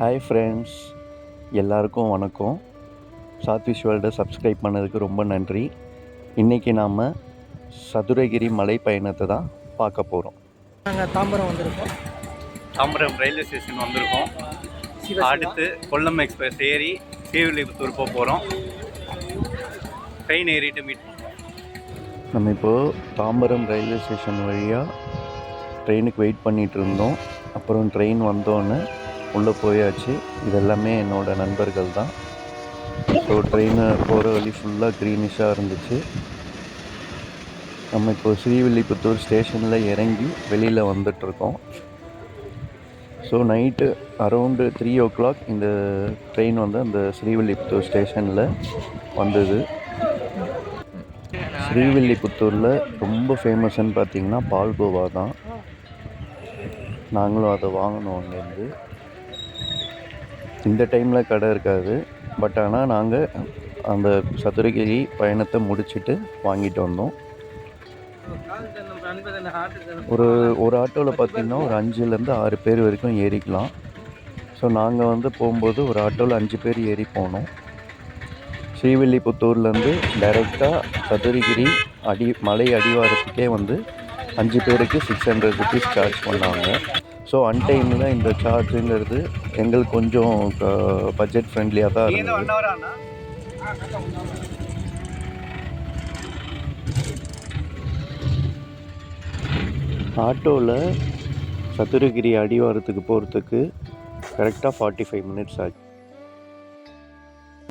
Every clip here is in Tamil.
ஹாய் ஃப்ரெண்ட்ஸ் எல்லாருக்கும் வணக்கம் சாத்விஸ் வேர்ல்டை சப்ஸ்கிரைப் பண்ணதுக்கு ரொம்ப நன்றி இன்றைக்கி நாம் சதுரகிரி மலை பயணத்தை தான் பார்க்க போகிறோம் நாங்கள் தாம்பரம் வந்திருக்கோம் தாம்பரம் ரயில்வே ஸ்டேஷன் வந்திருக்கோம் அடுத்து கொல்லம் எக்ஸ்பிரஸ் ஏறி சீவிலிபுத்தூர் போக போகிறோம் ட்ரெயின் ஏறிட்டு மீட் நம்ம இப்போது தாம்பரம் ரயில்வே ஸ்டேஷன் வழியாக ட்ரெயினுக்கு வெயிட் பண்ணிகிட்டு இருந்தோம் அப்புறம் ட்ரெயின் வந்தோன்னே உள்ளே போயாச்சு இதெல்லாமே என்னோடய நண்பர்கள் தான் ஸோ ட்ரெயின் போகிற வழி ஃபுல்லாக க்ரீனிஷாக இருந்துச்சு நம்ம இப்போ ஸ்ரீவில்லிபுத்தூர் ஸ்டேஷனில் இறங்கி வெளியில் வந்துட்ருக்கோம் so night around three o'clock இந்த ட்ரெயின் வந்து அந்த ஸ்ரீவில்லிபுத்தூர் ஸ்டேஷனில் வந்தது ஸ்ரீவில்லிபுத்தூரில் ரொம்ப ஃபேமஸ்ன்னு பார்த்திங்கன்னா பால்கோவா தான் நாங்களும் அதை வாங்கினோம் அங்கேருந்து இந்த டைமில் கடை இருக்காது பட் ஆனால் நாங்கள் அந்த சதுரகிரி பயணத்தை முடிச்சுட்டு வாங்கிட்டு வந்தோம் ஒரு ஒரு ஆட்டோவில் பார்த்திங்கன்னா ஒரு அஞ்சுலேருந்து ஆறு பேர் வரைக்கும் ஏறிக்கலாம் ஸோ நாங்கள் வந்து போகும்போது ஒரு ஆட்டோவில் அஞ்சு பேர் ஏறி போனோம் ஸ்ரீவில்லிபுத்தூர்லேருந்து டைரெக்டாக சதுரகிரி அடி மலை அடிவாரத்துக்கே வந்து அஞ்சு பேருக்கு சிக்ஸ் ஹண்ட்ரட் ருபீஸ் சார்ஜ் பண்ணாங்க ஸோ தான் இந்த சார்ஜுங்கிறது எங்களுக்கு கொஞ்சம் பட்ஜெட் ஃப்ரெண்ட்லியாக தான் இருந்தது ஆட்டோவில் சதுரகிரி அடிவாரத்துக்கு போகிறதுக்கு கரெக்டாக ஃபார்ட்டி ஃபைவ் மினிட்ஸ் ஆச்சு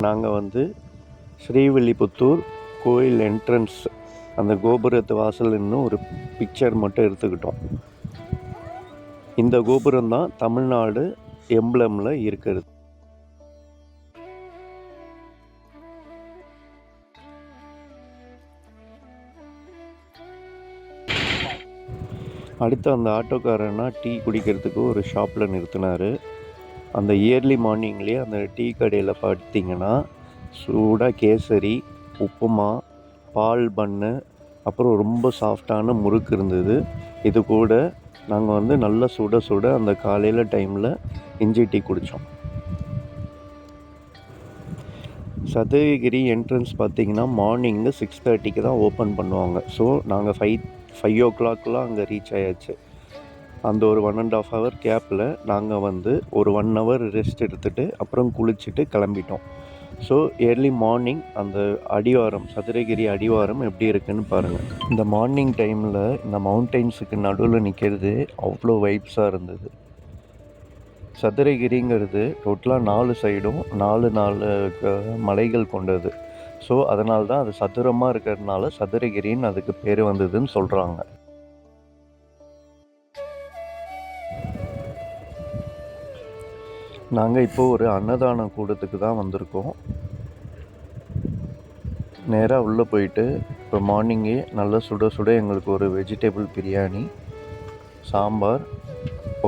நாங்கள் வந்து ஸ்ரீவில்லிபுத்தூர் கோயில் என்ட்ரன்ஸ் அந்த கோபுரத்து வாசல் இன்னும் ஒரு பிக்சர் மட்டும் எடுத்துக்கிட்டோம் இந்த கோபுரம் தான் தமிழ்நாடு எம்ப்ளமில் இருக்கிறது அடுத்து அந்த ஆட்டோக்காரன்னா டீ குடிக்கிறதுக்கு ஒரு ஷாப்பில் நிறுத்தினார் அந்த இயர்லி மார்னிங்லேயே அந்த டீ கடையில் பார்த்தீங்கன்னா சூடாக கேசரி உப்புமா பால் பண்ணு அப்புறம் ரொம்ப சாஃப்டான முறுக்கு இருந்தது இது கூட நாங்கள் வந்து நல்லா சுட சுட அந்த காலையில் டைமில் இஞ்சி டீ குடித்தோம் சதவிகிரி என்ட்ரன்ஸ் பார்த்திங்கன்னா மார்னிங்கு சிக்ஸ் தேர்ட்டிக்கு தான் ஓப்பன் பண்ணுவாங்க ஸோ நாங்கள் ஃபைவ் ஃபைவ் ஓ கிளாக்லாம் அங்கே ரீச் ஆயாச்சு அந்த ஒரு ஒன் அண்ட் ஆஃப் ஹவர் கேப்பில் நாங்கள் வந்து ஒரு ஒன் ஹவர் ரெஸ்ட் எடுத்துகிட்டு அப்புறம் குளிச்சுட்டு கிளம்பிட்டோம் ஸோ ஏர்லி மார்னிங் அந்த அடிவாரம் சதுரகிரி அடிவாரம் எப்படி இருக்குன்னு பாருங்கள் இந்த மார்னிங் டைமில் இந்த மவுண்டெயின்ஸுக்கு நடுவில் நிற்கிறது அவ்வளோ வைப்ஸாக இருந்தது சதுரகிரிங்கிறது டோட்டலாக நாலு சைடும் நாலு நாலு மலைகள் கொண்டது ஸோ அதனால்தான் அது சதுரமாக இருக்கிறதுனால சதுரகிரின்னு அதுக்கு பேர் வந்ததுன்னு சொல்கிறாங்க நாங்கள் இப்போ ஒரு அன்னதான கூடத்துக்கு தான் வந்திருக்கோம் நேராக உள்ளே போயிட்டு இப்போ மார்னிங்கே நல்லா சுட சுட எங்களுக்கு ஒரு வெஜிடபிள் பிரியாணி சாம்பார்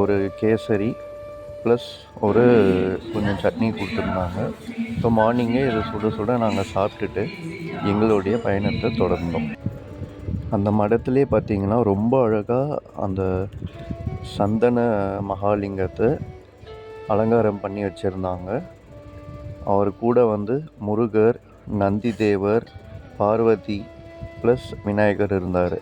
ஒரு கேசரி ப்ளஸ் ஒரு கொஞ்சம் சட்னி கொடுத்துருந்தாங்க இப்போ மார்னிங்கே இதை சுட சுட நாங்கள் சாப்பிட்டுட்டு எங்களுடைய பயணத்தை தொடர்ந்தோம் அந்த மடத்துலேயே பார்த்திங்கன்னா ரொம்ப அழகாக அந்த சந்தன மகாலிங்கத்தை அலங்காரம் பண்ணி வச்சுருந்தாங்க அவர் கூட வந்து முருகர் நந்தி தேவர் பார்வதி ப்ளஸ் விநாயகர் இருந்தார்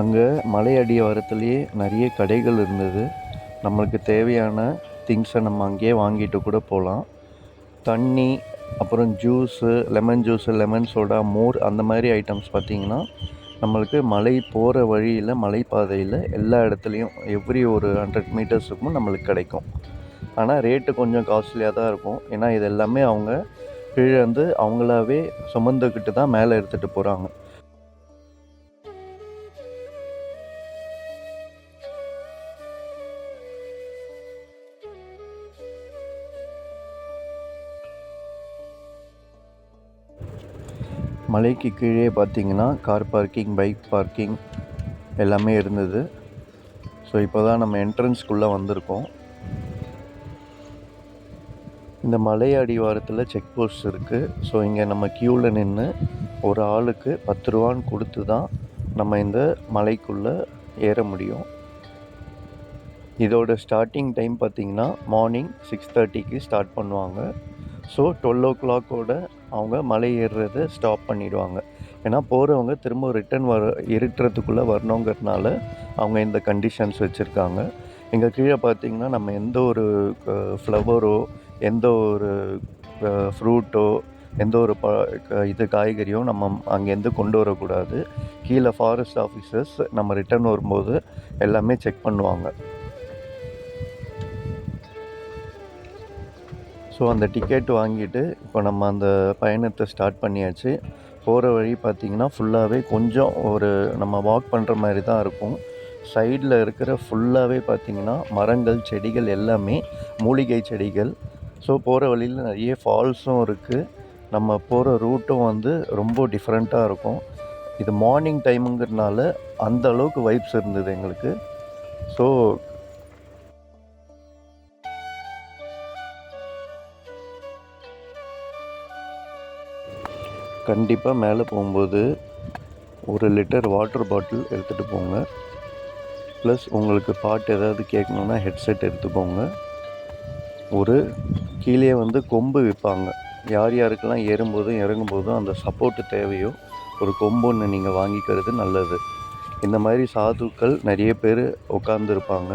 அங்கே மலை அடிவாரத்துலேயே நிறைய கடைகள் இருந்தது நம்மளுக்கு தேவையான திங்ஸை நம்ம அங்கேயே வாங்கிட்டு கூட போகலாம் தண்ணி அப்புறம் juice lemon juice lemon soda மோர் அந்த மாதிரி ஐட்டம்ஸ் பார்த்திங்கன்னா நம்மளுக்கு மலை போகிற வழியில் மலைப்பாதையில் எல்லா இடத்துலையும் எவ்ரி ஒரு ஹண்ட்ரட் மீட்டர்ஸுக்கும் நம்மளுக்கு கிடைக்கும் ஆனால் ரேட்டு கொஞ்சம் காஸ்ட்லியாக தான் இருக்கும் ஏன்னா இது எல்லாமே அவங்க கீழே வந்து அவங்களாவே சுமந்துக்கிட்டு தான் மேலே எடுத்துகிட்டு போகிறாங்க மலைக்கு கீழே பார்த்தீங்கன்னா கார் பார்க்கிங் பைக் பார்க்கிங் எல்லாமே இருந்தது ஸோ இப்போ தான் நம்ம என்ட்ரன்ஸ்குள்ளே வந்திருக்கோம் இந்த மலை அடிவாரத்தில் செக் போஸ்ட் இருக்குது ஸோ இங்கே நம்ம க்யூவில் நின்று ஒரு ஆளுக்கு பத்து ரூபான்னு கொடுத்து தான் நம்ம இந்த மலைக்குள்ளே ஏற முடியும் இதோட ஸ்டார்டிங் டைம் பார்த்திங்கன்னா மார்னிங் சிக்ஸ் தேர்ட்டிக்கு ஸ்டார்ட் பண்ணுவாங்க ஸோ டுவெல் ஓ கிளாக்கோட அவங்க மலை ஏறுறதை ஸ்டாப் பண்ணிவிடுவாங்க ஏன்னா போகிறவங்க திரும்ப ரிட்டன் வர இருட்டுறதுக்குள்ளே வரணுங்கிறதுனால அவங்க இந்த கண்டிஷன்ஸ் வச்சுருக்காங்க இங்கே கீழே பார்த்திங்கன்னா நம்ம எந்த ஒரு ஃப்ளவரோ எந்த ஒரு ஃப்ரூட்டோ எந்த ஒரு ப இது காய்கறியோ நம்ம அங்கேருந்து கொண்டு வரக்கூடாது கீழே ஃபாரஸ்ட் ஆஃபீஸர்ஸ் நம்ம ரிட்டர்ன் வரும்போது எல்லாமே செக் பண்ணுவாங்க ஸோ அந்த டிக்கெட் வாங்கிட்டு இப்போ நம்ம அந்த பயணத்தை ஸ்டார்ட் பண்ணியாச்சு போகிற வழி பார்த்திங்கன்னா ஃபுல்லாகவே கொஞ்சம் ஒரு நம்ம வாக் பண்ணுற மாதிரி தான் இருக்கும் சைடில் இருக்கிற ஃபுல்லாகவே பார்த்திங்கன்னா மரங்கள் செடிகள் எல்லாமே மூலிகை செடிகள் ஸோ போகிற வழியில் நிறைய ஃபால்ஸும் இருக்குது நம்ம போகிற ரூட்டும் வந்து ரொம்ப டிஃப்ரெண்ட்டாக இருக்கும் இது மார்னிங் டைமுங்கிறதுனால அந்த அளவுக்கு வைப்ஸ் இருந்தது எங்களுக்கு ஸோ கண்டிப்பாக மேலே போகும்போது ஒரு லிட்டர் வாட்டர் பாட்டில் எடுத்துகிட்டு போங்க ப்ளஸ் உங்களுக்கு பாட்டு ஏதாவது கேட்கணுன்னா ஹெட்செட் எடுத்துக்கோங்க ஒரு கீழே வந்து கொம்பு விற்பாங்க யார் யாருக்கெல்லாம் ஏறும்போதும் இறங்கும்போதும் அந்த சப்போர்ட்டு தேவையோ ஒரு கொம்பு ஒன்று நீங்கள் வாங்கிக்கிறது நல்லது இந்த மாதிரி சாதுக்கள் நிறைய பேர் உட்காந்துருப்பாங்க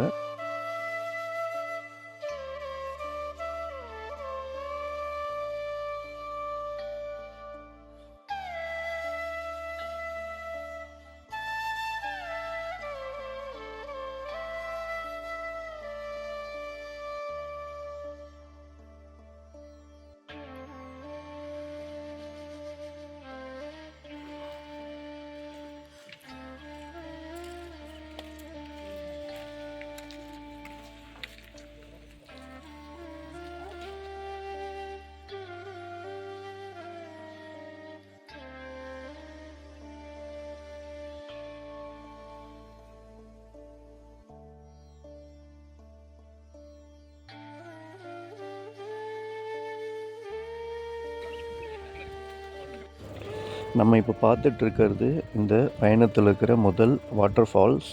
நம்ம இப்போ இருக்கிறது இந்த பயணத்தில் இருக்கிற முதல் water falls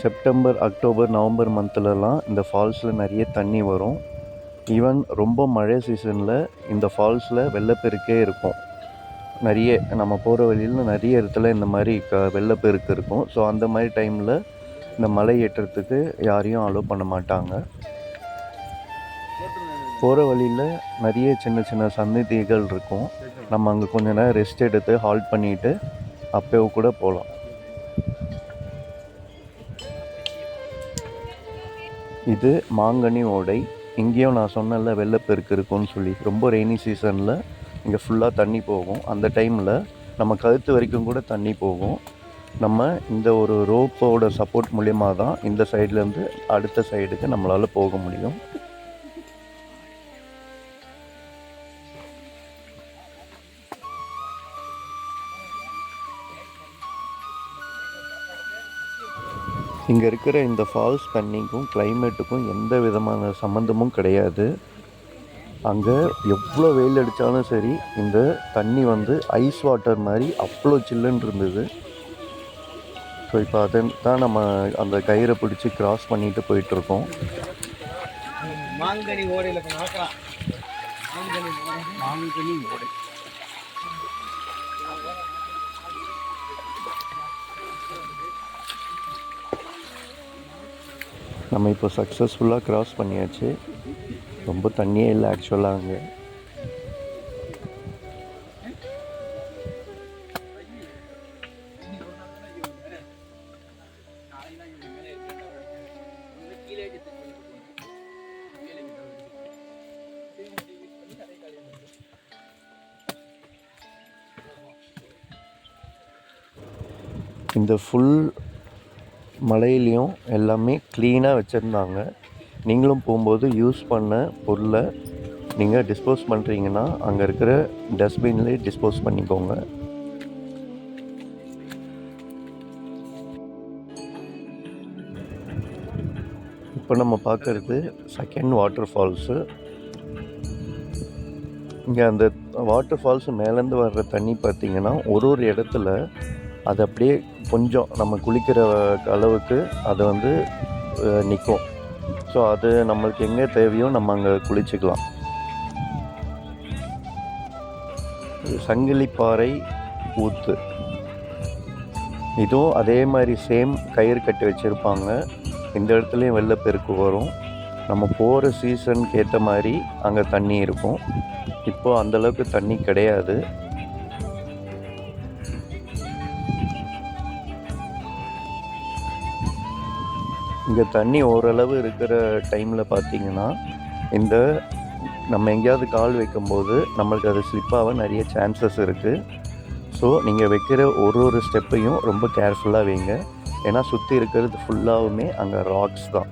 September October November மந்த்லலாம் இந்த ஃபால்ஸில் நிறைய தண்ணி வரும் ஈவன் ரொம்ப மழை சீசனில் இந்த ஃபால்ஸில் வெள்ளப்பெருக்கே இருக்கும் நிறைய நம்ம போகிற வழியில் நிறைய இடத்துல இந்த மாதிரி க வெள்ளப்பெருக்கு இருக்கும் ஸோ அந்த மாதிரி டைமில் இந்த மலை ஏற்றத்துக்கு யாரையும் அலோவ் பண்ண மாட்டாங்க போகிற வழியில் நிறைய சின்ன சின்ன சந்நிதிகள் இருக்கும் நம்ம அங்கே கொஞ்ச நேரம் ரெஸ்ட் எடுத்து ஹால்ட் பண்ணிவிட்டு அப்போ கூட போகலாம் இது மாங்கனி ஓடை இங்கேயும் நான் சொன்னல வெள்ளப்பெருக்கு இருக்கும்னு சொல்லி ரொம்ப ரெய்னி சீசனில் இங்கே ஃபுல்லாக தண்ணி போகும் அந்த டைமில் நம்ம கழுத்து வரைக்கும் கூட தண்ணி போகும் நம்ம இந்த ஒரு ரோப்போட சப்போர்ட் மூலியமாக தான் இந்த சைட்லேருந்து அடுத்த சைடுக்கு நம்மளால் போக முடியும் இங்கே இருக்கிற இந்த ஃபால்ஸ் தண்ணிக்கும் கிளைமேட்டுக்கும் எந்த விதமான சம்மந்தமும் கிடையாது அங்கே எவ்வளோ வெயில் அடித்தாலும் சரி இந்த தண்ணி வந்து ஐஸ் வாட்டர் மாதிரி அவ்வளோ சில்லுன்னு இருந்தது ஸோ இப்போ அதை தான் நம்ம அந்த கயிறை பிடிச்சி கிராஸ் பண்ணிட்டு போயிட்டுருக்கோம் மாங்கனி ஓடையில் மாங்கனி ஓடை நம்ம இப்போ சக்ஸஸ்ஃபுல்லாக க்ராஸ் பண்ணியாச்சு ரொம்ப தண்ணியே இல்லை ஆக்சுவலாக அங்கே இந்த ஃபுல் மலையிலையும் எல்லாமே க்ளீனாக வச்சுருந்தாங்க நீங்களும் போகும்போது யூஸ் பண்ண பொருளை நீங்கள் டிஸ்போஸ் பண்ணுறீங்கன்னா அங்கே இருக்கிற டஸ்ட்பின்லேயே டிஸ்போஸ் பண்ணிக்கோங்க இப்போ நம்ம பார்க்குறது செகண்ட் வாட்டர் ஃபால்ஸு இங்கே அந்த வாட்டர் ஃபால்ஸ் மேலேருந்து வர்ற தண்ணி பார்த்திங்கன்னா ஒரு ஒரு இடத்துல அது அப்படியே கொஞ்சம் நம்ம குளிக்கிற அளவுக்கு அது வந்து நிற்கும் ஸோ அது நம்மளுக்கு எங்கே தேவையோ நம்ம அங்கே குளிச்சுக்கலாம் சங்கிலிப்பாறை ஊத்து இதுவும் அதே மாதிரி சேம் கயிறு கட்டி வச்சுருப்பாங்க இந்த இடத்துலையும் வெள்ளப்பெருக்கு வரும் நம்ம போகிற சீசனுக்கு ஏற்ற மாதிரி அங்கே தண்ணி இருக்கும் இப்போது அந்தளவுக்கு தண்ணி கிடையாது இங்கே தண்ணி ஓரளவு இருக்கிற டைமில் பார்த்திங்கன்னா இந்த நம்ம எங்கேயாவது கால் வைக்கும்போது நம்மளுக்கு அது ஸ்லிப்பாக நிறைய சான்சஸ் இருக்குது ஸோ நீங்கள் வைக்கிற ஒரு ஒரு ஸ்டெப்பையும் ரொம்ப கேர்ஃபுல்லாக வைங்க ஏன்னா சுற்றி இருக்கிறது ஃபுல்லாகவுமே அங்கே ராக்ஸ் தான்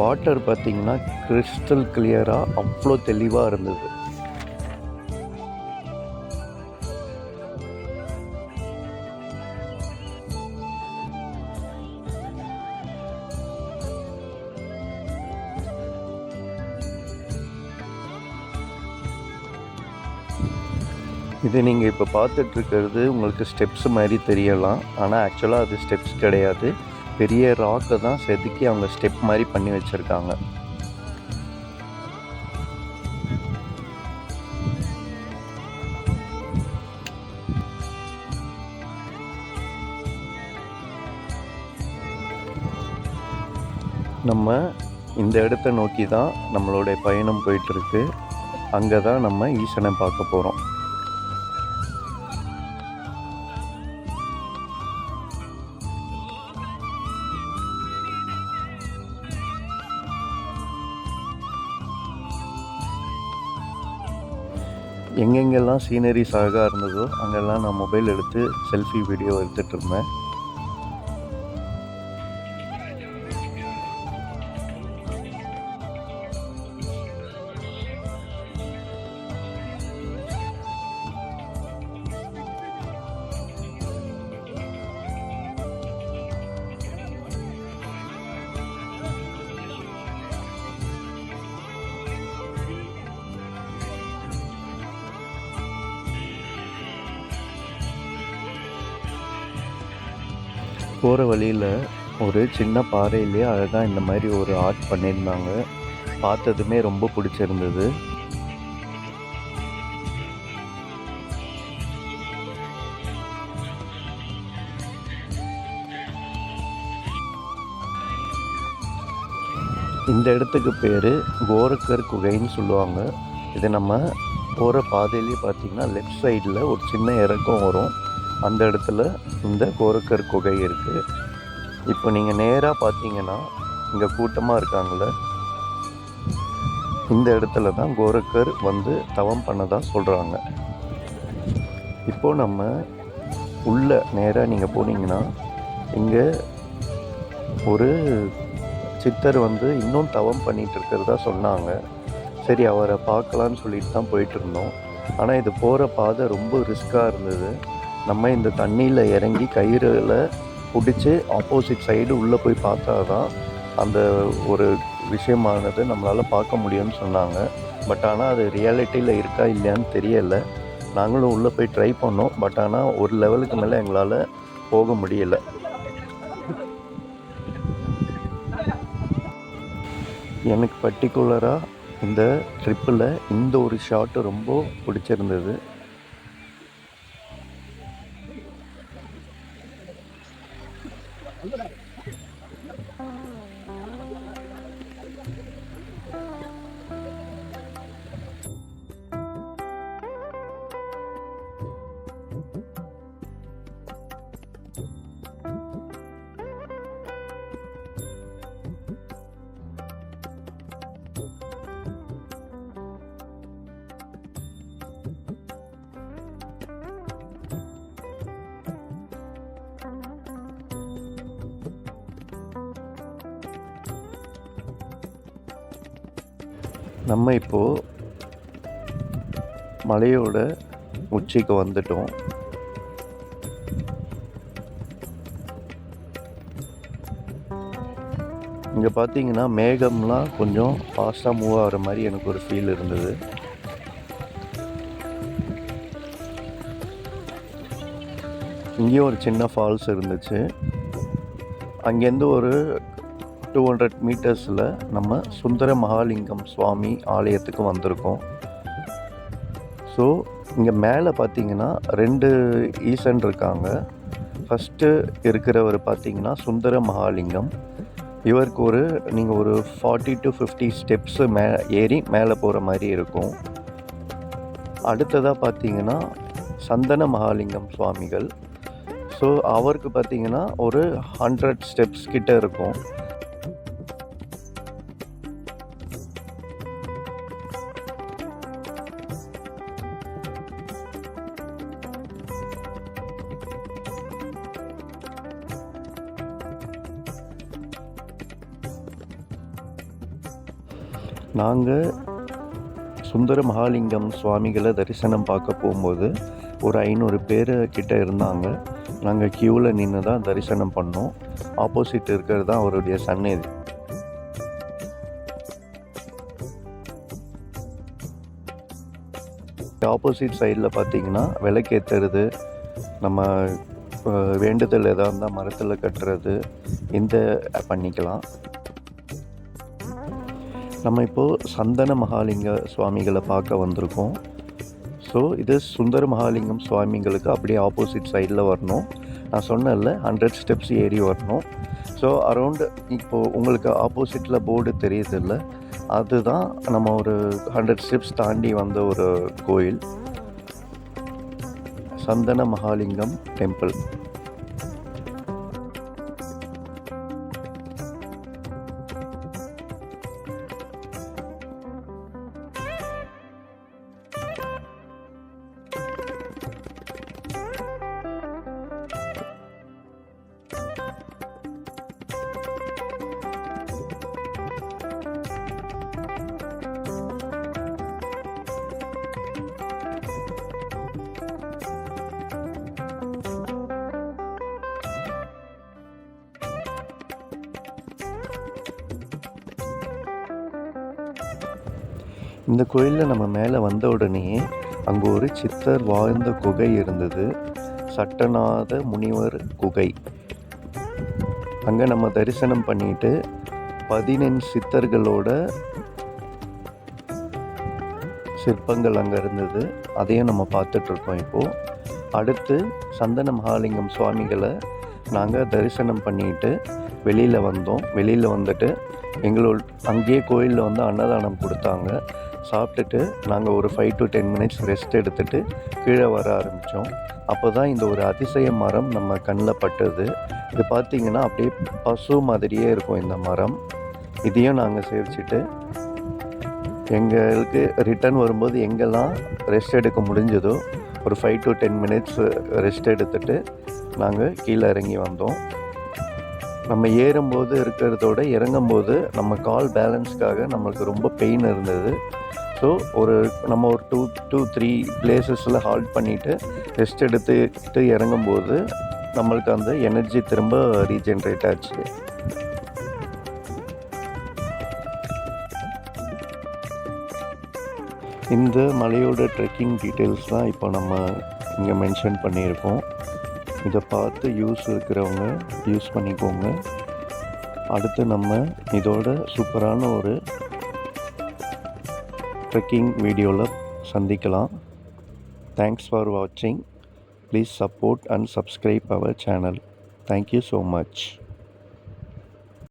வாட்டர் பார்த்திங்கன்னா கிறிஸ்டல் கிளியராக அவ்வளோ தெளிவாக இருந்தது இது நீங்கள் இப்போ பார்த்துட்ருக்கிறது உங்களுக்கு ஸ்டெப்ஸ் மாதிரி தெரியலாம் ஆனால் ஆக்சுவலாக அது ஸ்டெப்ஸ் கிடையாது பெரிய ராக்கை தான் செதுக்கி அவங்க ஸ்டெப் மாதிரி பண்ணி வச்சுருக்காங்க நம்ம இந்த இடத்த நோக்கி தான் நம்மளுடைய பயணம் போயிட்டுருக்கு அங்கே தான் நம்ம ஈசனை பார்க்க போகிறோம் எங்கெங்கெல்லாம் சீனரிஸ் அழகாக இருந்ததோ அங்கெல்லாம் நான் மொபைல் எடுத்து செல்ஃபி வீடியோ எடுத்துகிட்டு இருந்தேன் போகிற வழியில் ஒரு சின்ன பாறையிலே அழகாக இந்த மாதிரி ஒரு ஆர்ட் பண்ணியிருந்தாங்க பார்த்ததுமே ரொம்ப பிடிச்சிருந்தது இந்த இடத்துக்கு பேர் கோரக்கர் குகைன்னு சொல்லுவாங்க இது நம்ம போகிற பாதையிலே பார்த்திங்கன்னா லெஃப்ட் சைடில் ஒரு சின்ன இறக்கம் வரும் அந்த இடத்துல இந்த கோரக்கர் குகை இருக்குது இப்போ நீங்கள் நேராக பார்த்தீங்கன்னா இங்கே கூட்டமாக இருக்காங்கள இந்த இடத்துல தான் கோரக்கர் வந்து தவம் பண்ணதாக சொல்கிறாங்க இப்போது நம்ம உள்ளே நேராக நீங்கள் போனீங்கன்னா இங்கே ஒரு சித்தர் வந்து இன்னும் தவம் பண்ணிகிட்டு இருக்கிறதா சொன்னாங்க சரி அவரை பார்க்கலான்னு சொல்லிட்டு தான் போயிட்டுருந்தோம் ஆனால் இது போகிற பாதை ரொம்ப ரிஸ்க்காக இருந்தது நம்ம இந்த தண்ணியில் இறங்கி கயிறில் பிடிச்சி ஆப்போசிட் சைடு உள்ளே போய் பார்த்தா தான் அந்த ஒரு விஷயமானது நம்மளால் பார்க்க முடியும்னு சொன்னாங்க பட் ஆனால் அது ரியாலிட்டியில் இருக்கா இல்லையான்னு தெரியலை நாங்களும் உள்ளே போய் ட்ரை பண்ணோம் பட் ஆனால் ஒரு லெவலுக்கு மேலே எங்களால் போக முடியல எனக்கு பர்டிகுலராக இந்த ட்ரிப்பில் இந்த ஒரு ஷாட்டு ரொம்ப பிடிச்சிருந்தது நம்ம இப்போது மலையோட உச்சிக்கு வந்துட்டோம் இங்கே பார்த்தீங்கன்னா மேகம்லாம் கொஞ்சம் ஃபாஸ்ட்டாக மூவ் ஆகிற மாதிரி எனக்கு ஒரு ஃபீல் இருந்தது இங்கேயும் ஒரு சின்ன ஃபால்ஸ் இருந்துச்சு அங்கேருந்து ஒரு டூ ஹண்ட்ரட் மீட்டர்ஸில் நம்ம சுந்தர மகாலிங்கம் சுவாமி ஆலயத்துக்கு வந்திருக்கோம் ஸோ இங்கே மேலே பார்த்தீங்கன்னா ரெண்டு ஈசன் இருக்காங்க ஃபஸ்ட்டு இருக்கிறவர் பார்த்தீங்கன்னா சுந்தர மகாலிங்கம் இவருக்கு ஒரு நீங்கள் ஒரு ஃபார்ட்டி டு ஃபிஃப்டி ஸ்டெப்ஸு மே ஏறி மேலே போகிற மாதிரி இருக்கும் அடுத்ததாக பார்த்தீங்கன்னா சந்தன மகாலிங்கம் சுவாமிகள் ஸோ அவருக்கு பார்த்தீங்கன்னா ஒரு ஹண்ட்ரட் ஸ்டெப்ஸ் கிட்டே இருக்கும் நாங்கள் சுந்தர மகாலிங்கம் சுவாமிகளை தரிசனம் பார்க்க போகும்போது ஒரு ஐநூறு பேர் கிட்டே இருந்தாங்க நாங்கள் கியூவில் நின்று தான் தரிசனம் பண்ணோம் ஆப்போசிட் இருக்கிறது தான் அவருடைய சன்னிதி ஆப்போசிட் சைடில் பார்த்தீங்கன்னா விளக்கேற்றுறது நம்ம வேண்டுதல் எதாக இருந்தால் மரத்தில் கட்டுறது இந்த பண்ணிக்கலாம் நம்ம இப்போது சந்தன மகாலிங்க சுவாமிகளை பார்க்க வந்திருக்கோம் ஸோ இது சுந்தர மகாலிங்கம் சுவாமிங்களுக்கு அப்படியே ஆப்போசிட் சைடில் வரணும் நான் சொன்னதில்ல ஹண்ட்ரட் ஸ்டெப்ஸ் ஏறி வரணும் ஸோ அரௌண்ட் இப்போது உங்களுக்கு ஆப்போசிட்டில் போர்டு தெரியுதில்ல அதுதான் நம்ம ஒரு ஹண்ட்ரட் ஸ்டெப்ஸ் தாண்டி வந்த ஒரு கோயில் சந்தன மகாலிங்கம் டெம்பிள் இந்த கோயிலில் நம்ம மேலே வந்த உடனே அங்கே ஒரு சித்தர் வாழ்ந்த குகை இருந்தது சட்டநாத முனிவர் குகை அங்கே நம்ம தரிசனம் பண்ணிட்டு பதினெண்டு சித்தர்களோட சிற்பங்கள் அங்கே இருந்தது அதையும் நம்ம பார்த்துட்ருக்கோம் இப்போது அடுத்து சந்தன மகாலிங்கம் சுவாமிகளை நாங்கள் தரிசனம் பண்ணிட்டு வெளியில் வந்தோம் வெளியில் வந்துட்டு எங்களோட அங்கேயே கோயிலில் வந்து அன்னதானம் கொடுத்தாங்க சாப்பிட்டுட்டு நாங்கள் ஒரு five to ten minutes rest எடுத்துகிட்டு கீழே வர ஆரம்பித்தோம் அப்போ தான் இந்த ஒரு அதிசய மரம் நம்ம கண்ணில் பட்டது இது பார்த்திங்கன்னா அப்படியே பசு மாதிரியே இருக்கும் இந்த மரம் இதையும் நாங்கள் சேர்த்துட்டு எங்களுக்கு ரிட்டர்ன் வரும்போது எங்கெல்லாம் ரெஸ்ட் எடுக்க முடிஞ்சதோ ஒரு five to ten minutes rest எடுத்துகிட்டு நாங்கள் கீழே இறங்கி வந்தோம் நம்ம ஏறும்போது இருக்கிறதோட இறங்கும்போது நம்ம கால் பேலன்ஸ்க்காக நம்மளுக்கு ரொம்ப பெயின் இருந்தது ஸோ ஒரு நம்ம ஒரு டூ டூ த்ரீ பிளேசஸில் ஹால்ட் பண்ணிவிட்டு ரெஸ்ட் எடுத்துக்கிட்டு இறங்கும்போது நம்மளுக்கு அந்த எனர்ஜி திரும்ப ரீஜென்ரேட் ஆச்சு இந்த மலையோட ட்ரெக்கிங் டீட்டெயில்ஸ் தான் இப்போ நம்ம இங்கே மென்ஷன் பண்ணியிருக்கோம் இதை பார்த்து யூஸ் இருக்கிறவங்க யூஸ் பண்ணிக்கோங்க அடுத்து நம்ம இதோட சூப்பரான ஒரு trekking videoவில் சந்திக்கலாம். Thanks for watching. Please support and subscribe our channel. Thank you so much.